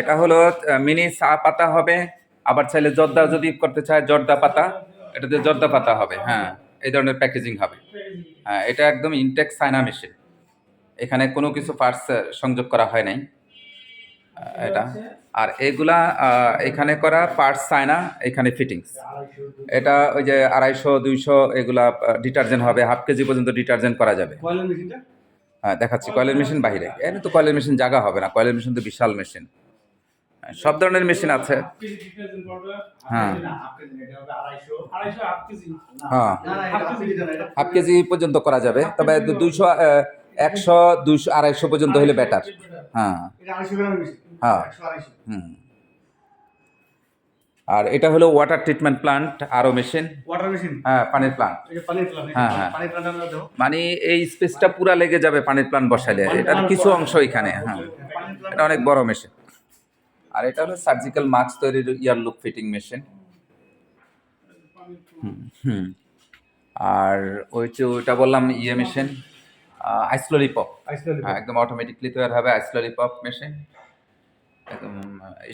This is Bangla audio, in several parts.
এটা হলো মিনি চা পাতা হবে আবার চাইলে জর্দা যদি করতে চায় জর্দা পাতা এটাতে জর্দা পাতা হবে হ্যাঁ এই ধরনের প্যাকেজিং হবে। হ্যাঁ এটা একদম ইনটেক সাইনা মেশিন এখানে কোনো কিছু পার্টস সংযোগ করা হয় নাই। এটা। আর এগুলা এখানে করা পার্টস চায়না এখানে ফিটিংস এটা ওই যে আড়াইশো দুইশো এগুলা ডিটারজেন্ট হবে হাফ কেজি পর্যন্ত ডিটারজেন্ট করা যাবে। হ্যাঁ দেখাচ্ছি কয়েলের মেশিন বাইরে এখানে তো কয়েলের মেশিন জায়গা হবে না কয়েলের মেশিন তো বিশাল মেশিন। হ্যাঁ, সব ধরনের মেশিন আছে। হ্যাঁ। হ্যাঁ। হাফ কেজি পর্যন্ত করা যাবে তবে দুইশো একশো দুইশো আড়াইশো পর্যন্ত হলে বেটার হ্যাঁ। হ্যাঁ। হুম। আর এটা হলো ওয়াটার ট্রিটমেন্ট প্লান্ট আরও মেশিন ওয়াটার মেশিন হ্যাঁ পানির প্লান্ট হ্যাঁ, হ্যাঁ। মানে এই স্পেসটা পুরা লেগে যাবে পানির প্লান্ট বসালে এটার কিছু অংশ এখানে হ্যাঁ। এটা অনেক বড় মেশিন আর এটা হলো সার্জিক্যাল মাস্ক তৈরির ইয়ার লুক ফিটিং মেশিন হুম আর ওই যে ওইটা বললাম ইয়ে মেশিন আইসলোরি পপ আইসল্যান্ড হ্যাঁ একদম অটোমেটিকলি তৈরি হবে আইসলোরি পপ মেশিন একদম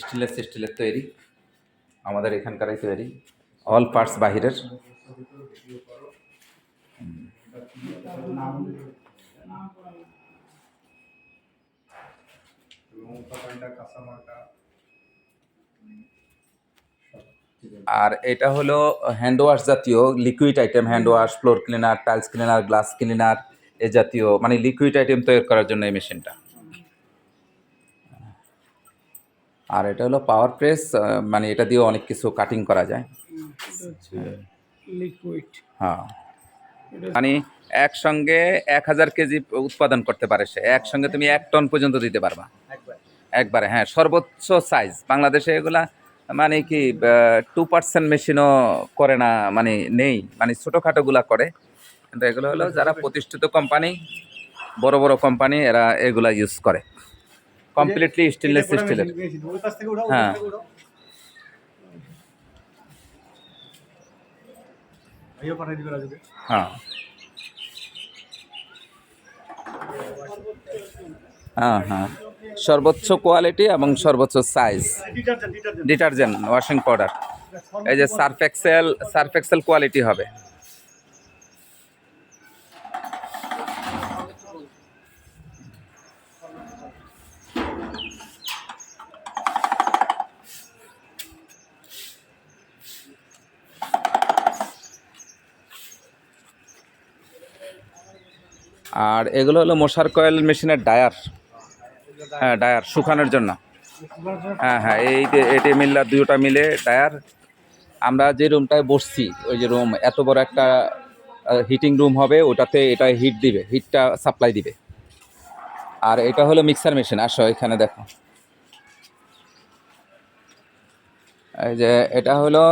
স্টিলের স্টিলের তৈরি। আমাদের এখানকারই তৈরি। অল পার্টস বাহিরের। আর এটা হলো হ্যান্ড ওয়াশ জাতীয় liquid item hand wash floor cleaner tiles cleaner glass cleaner এ জাতীয় মানে লিকুইড আইটেম তৈরি করার জন্য এই মেশিনটা আর এটা হলো পাওয়ার প্রেস মানে এটা দিয়ে অনেক কিছু কাটিং করা যায়। লিকুইড হ্যাঁ। মানে একসঙ্গে এক হাজার কেজি উৎপাদন করতে পারে সে। একসঙ্গে তুমি এক টন পর্যন্ত দিতে পারবা। একবারে। হ্যাঁ সর্বোচ্চ সাইজ বাংলাদেশে এগুলা মানে কি টু পার্সেন্ট মেশিনও করে না মানে নেই। মানে ছোটোখাটোগুলা করে। কিন্তু এগুলো হলো যারা প্রতিষ্ঠিত কোম্পানি বড় বড় কোম্পানি এরা এগুলা ইউজ করে। কমপ্লিটলি স্টেনলেস স্টিলের হ্যাঁ। হ্যাঁ হ্যাঁ হ্যাঁ সর্বোচ্চ কোয়ালিটি এবং সর্বোচ্চ সাইজ ডিটারজেন্ট ওয়াশিং পাউডার এই যে Surf Excel Surf Excel quality হবে। আর এগুলো হলো মশার কয়েল মেশিনের ডায়ার। হ্যাঁ ডায়ার শুকানোর জন্য। হ্যাঁ হ্যাঁ এই এটি মিললা দুটা মিলে টায়ার আমরা যে রুমটায় বসছি, ওই যে রুম, এত বড় একটা হিটিং রুম হবে, ওটাতে এটা হিট দিবে হিটটা সাপ্লাই দিবে। আর এটা হলো মিক্সার মেশিন আসো এখানে দেখো। এই যে এটা হলো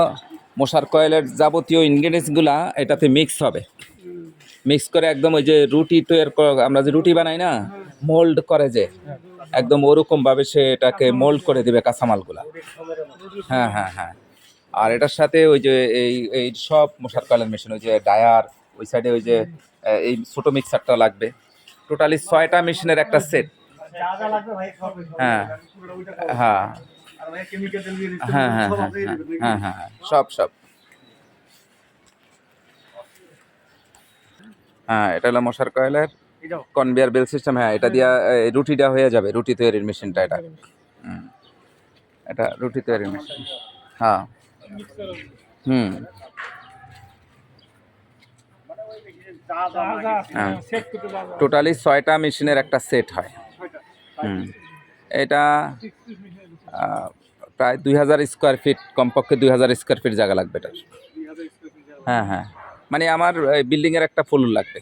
মশার কয়েলের যাবতীয় ইনগ্রিডিয়েন্টসগুলা এটাতে মিক্স হবে। মিক্স করে একদম ওই যে রুটি তৈরি আমরা যে রুটি বানাই না মোল্ড করে যে একদম ওরকম ভাবে সে এটাকে মোল্ড করে দিবে কাঁচামালগুলা। হ্যাঁ হ্যাঁ হ্যাঁ। আর এটার সাথে ওই যে এই এই সব মশার কয়েলের মেশিন ওই যে ডায়ার ওই সাইডে ওই যে এই ছোটো মিক্সারটা লাগবে। টোটালি ছয়টা মেশিনের একটা সেট হ্যাঁ। হ্যাঁ। হ্যাঁ হ্যাঁ হ্যাঁ, হ্যাঁ হ্যাঁ হ্যাঁ, সব সব। হ্যাঁ এটা হলো মশার কয়েলের কনভেয়ার বেল সিস্টেম হ্যাঁ এটা দিয়া এই, রুটিটা হয়ে যাবে রুটি তৈরির মেশিনটা এটা। এটা রুটি তৈরির মেশিন। হ্যাঁ। হুম। যা যা লাগে। হ্যাঁ। টোটালি ছয়টা মেশিনের একটা সেট হয়। হুম। এটা প্রায় দুই হাজার স্কোয়ার ফিট কমপক্ষে দুই হাজার স্কোয়ার ফিট জায়গা লাগবে এটা। হ্যাঁ হ্যাঁ। মানে আমার বিল্ডিংয়ের একটা ফ্লোর লাগবে।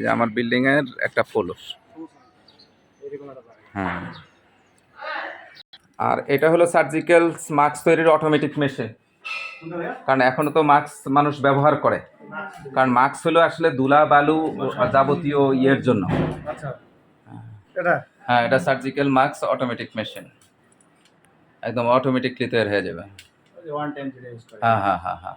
যে আমার বিল্ডিংয়ের একটা ফ্লোর। হ্যাঁ। আর এটা হলো সার্জিক্যাল মাস্ক তৈরির অটোমেটিক মেশিন কারণ এখনও তো মাস্ক মানুষ ব্যবহার করে। কারণ মাস্ক হলো আসলে দুলা বালু যাবতীয় ইয়ের জন্য। আচ্ছা। হ্যাঁ। এটা? সার্জিক্যাল মাস্ক অটোমেটিক মেশিন একদম অটোমেটিকলি তৈরি হয়ে যাবে। হ্যাঁ হ্যাঁ হ্যাঁ হ্যাঁ।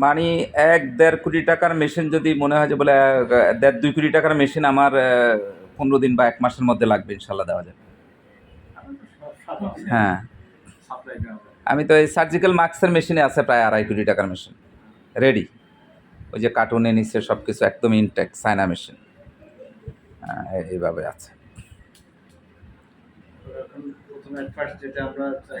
মানে এক দেড় কোটি টাকার মেশিন যদি মনে হয় যে বলে দেড় দুই কোটি টাকার মেশিন আমার পনেরো দিন বা এক মাসের মধ্যে লাগবে ইনশাল্লাহ দেওয়া যাবে হ্যাঁ। আমি তো এই সার্জিক্যাল মাস্কের মেশিনে আছে প্রায় আড়াই কোটি টাকার মেশিন রেডি ওই যে কার্টুনে নিচে সব কিছু একদম ইনটেক সাইনা মেশিন হ্যাঁ এইভাবে আছে।